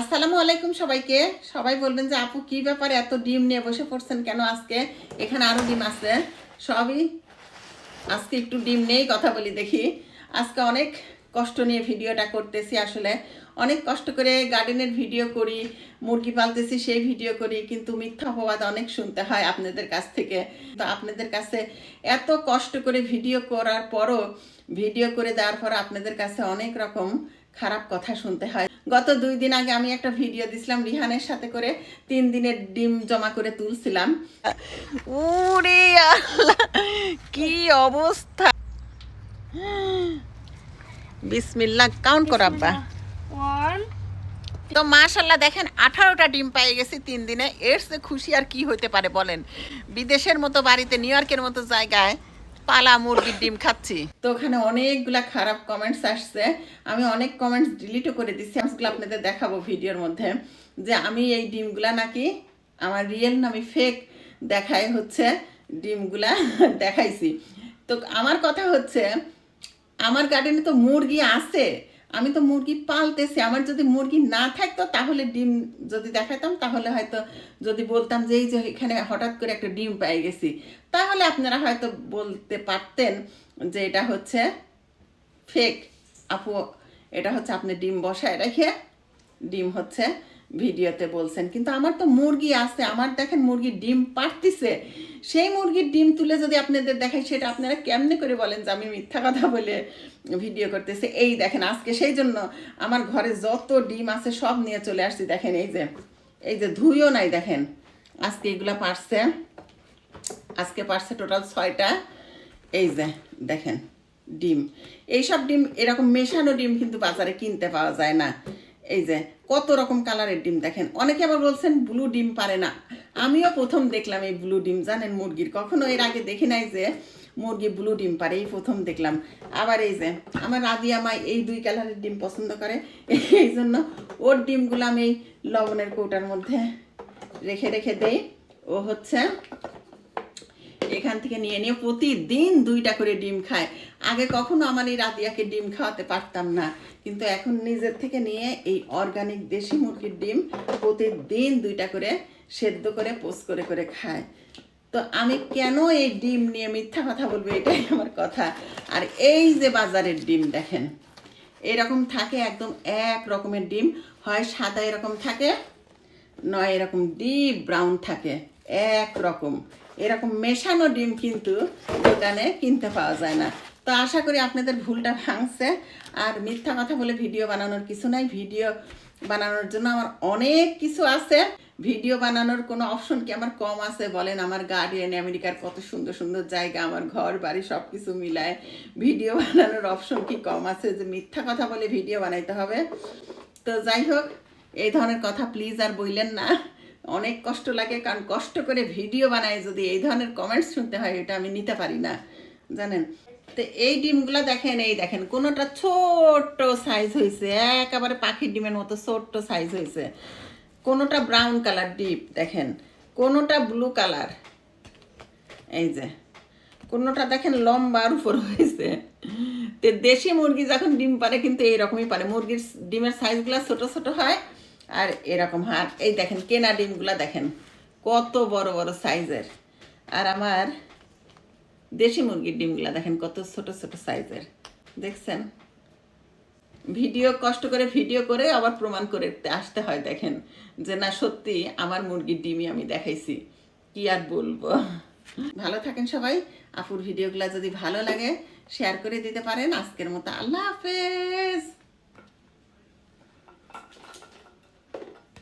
আসসালামু আলাইকুম সবাইকে। সবাই বলবেন যে আপু, কি ব্যাপারে এত ডিম নিয়ে বসে পড়ছেন কেন আজকে? এখানে আরও ডিম আছে। সবই আজকে একটু ডিম নেই, কথা বলি দেখি। আজকে অনেক কষ্ট নিয়ে ভিডিওটা করতেছি আসলে। অনেক কষ্ট করে গার্ডেনের ভিডিও করি, মুরগি পালতেছি, সেই ভিডিও করি, কিন্তু মিথ্যা অপবাদ অনেক শুনতে হয় আপনাদের কাছ থেকে। তো আপনাদের কাছে এত কষ্ট করে ভিডিও করার পরও ভিডিও করে দেওয়ার পর আপনাদের কাছে অনেক রকম খারাপ কথা শুনতে হয়। গত দুই দিন আগে আমি একটা ভিডিও দিছিলাম রিহানের সাথে করে তিন দিনের ডিম জমা করে তুলছিলাম। উরে আল্লাহ কি অবস্থা? বিসমিল্লাহ কাউন্ট কর আব্বা। তো মাশাল্লাহ দেখেন আঠারোটা ডিম পেয়ে গেছি তিন দিনে। এর খুশি আর কি হতে পারে বলেন? বিদেশের মতো বাড়িতে নিউ ইয়র্কের মতো জায়গায় পালা মুরগির ডিম খাচ্ছি। তো ওখানে অনেকগুলা খারাপ কমেন্টস আসছে। আমি অনেক কমেন্টস ডিলিটও করে দিচ্ছি আজগুলো আপনাদের দেখাবো ভিডিওর মধ্যে যে আমি এই ডিমগুলা নাকি আমার রিয়েল নামি ফেক দেখাই হচ্ছে ডিমগুলা দেখাইছি। তো আমার কথা হচ্ছে, আমার গার্ডেনে তো মুরগি আছে। আমি তো মুরগি পালতেছি, আমার যদি মুরগি না থাকতো তাহলে ডিম যদি দেখাতাম তাহলে হয়তো যদি বলতাম যে এই যে এখানে হঠাৎ করে একটা ডিম পেয়ে গেছি। তাহলে আপনারা হয়তো বলতে পারতেন যে এটা হচ্ছে ফেক আপু, এটা হচ্ছে আপনি ডিম বসায় রেখে, ডিম হচ্ছে ভিডিওতে বলছেন, কিন্তু আমার তো মুরগি আছে, আমার দেখেন মুরগির ডিম পারতিছে সেই মুরগির ডিম তুলে যদি আপনাদের দেখাই, সেটা আপনারা কেমনে করে বলেন যে আমি মিথ্যা কথা বলে ভিডিও করতেছি? এই দেখেন, আজকে সেই জন্য আমার ঘরে যত ডিম আছে সব নিয়ে চলে আসছি। দেখেন, এই যে এই যে ধুইও নাই, দেখেন। আজকে এগুলা পারছে আজকে পারছে টোটাল ছয়টা। এই যে, দেখেন, ডিম। এইসব ডিম, এরকম মেশানো ডিম কিন্তু বাজারে কিনতে পাওয়া যায় না। এই যে, কত রকম কালারের ডিম দেখেন। অনেকে আবার বলছেন, ব্লু ডিম পারে না। আমিও প্রথম দেখলাম এই ব্লু ডিম, জানেন মুরগির। কখনো এর আগে দেখি নাই যে মুরগি ব্লু ডিম পারে, এই প্রথম দেখলাম। আবার এই যে, আমার রাদিয়া মাই এই দুই কালারের ডিম পছন্দ করে। এই জন্য ওর ডিমগুলো আমি এই লবণের কৌটার মধ্যে রেখে রেখে দেই। ও হচ্ছে এখান থেকে নিয়ে নিয়ে প্রতিদিন দুইটা করে ডিম খায়। আগে কখনো আমার এই রাদিয়াকে ডিম খাওয়াতে পারতাম না। কিন্তু এখন নিজের থেকে নিয়ে এই অর্গানিক দেশি মুরগির ডিম প্রতিদিন দুইটা করে সেদ্ধ করে পোস্ট করে করে খায়। তো আমি কেন এই ডিম নিয়ে মিথ্যা কথা বলব এটাই আমার কথা। আর এই যে বাজারের ডিম দেখেন, এরকম থাকে একদম এক রকমের ডিম। হয় সাদা এরকম থাকে, নয় এরকম ডিপ ব্রাউন থাকে। এক রকম এরকম মেশানো ডিম কিন্তু দোকানে কিনতে পাওয়া যায় না। তো আশা করি আপনাদের ভুলটা ভাঙছে। আর মিথ্যা কথা বলে ভিডিও বানানোর কিছু নাই। ভিডিও বানানোর জন্য আমার অনেক কিছু আছে। ভিডিও বানানোর কোনো অপশন কি আমার কম আছে? বলেন, আমার গার্ডিয়ান আমেরিকার কত সুন্দর সুন্দর জায়গা, আমার ঘর, বাড়ি সব কিছু মিলায় ভিডিও বানানোর অপশন কি কম আছে? যে মিথ্যা কথা বলে ভিডিও বানাইতে হবে। তো যাই হোক, এই ধরনের কথা প্লিজ আর বললেন না। অনেক কষ্ট লাগে, কারণ কষ্ট করে ভিডিও বানায় যদি এই ধরনের কমেন্টস শুনতে হয়, এটা আমি নিতে পারি না, জানেন? তো এই ডিমগুলো দেখেন, এই দেখেন, কোনোটা ছোট্ট সাইজ হয়েছে একেবারে পাখির ডিমের মতো ছোট্ট সাইজ হয়েছে কোনোটা ব্রাউন কালার ডিপ দেখেন, কোনোটা ব্লু কালার এই যে, কোনোটা দেখেন লম্বার উপর হয়েছে তো দেশি মুরগি যখন ডিম পারে, কিন্তু এইরকমই পারে। মুরগির ডিমের সাইজগুলো ছোট ছোট হয় আর এরকম হাত এই দেখেন, কেনা ডিমগুলা দেখেন, কত বড় বড় সাইজের। আর আমার দেশি মুরগির ডিমগুলা দেখেন, কত ছোট ছোট সাইজের। দেখছেন? ভিডিও, কষ্ট করে ভিডিও করে আবার প্রমাণ করে আসতে হয়, দেখেন। যে না, সত্যি আমার মুরগির ডিমই আমি দেখাইছি। কি আর বলব? ভালো থাকেন সবাই। আপুর ভিডিওগুলো যদি ভালো লাগে শেয়ার করে দিতে পারেন। আজকের মতো আল্লাহ হাফেজ।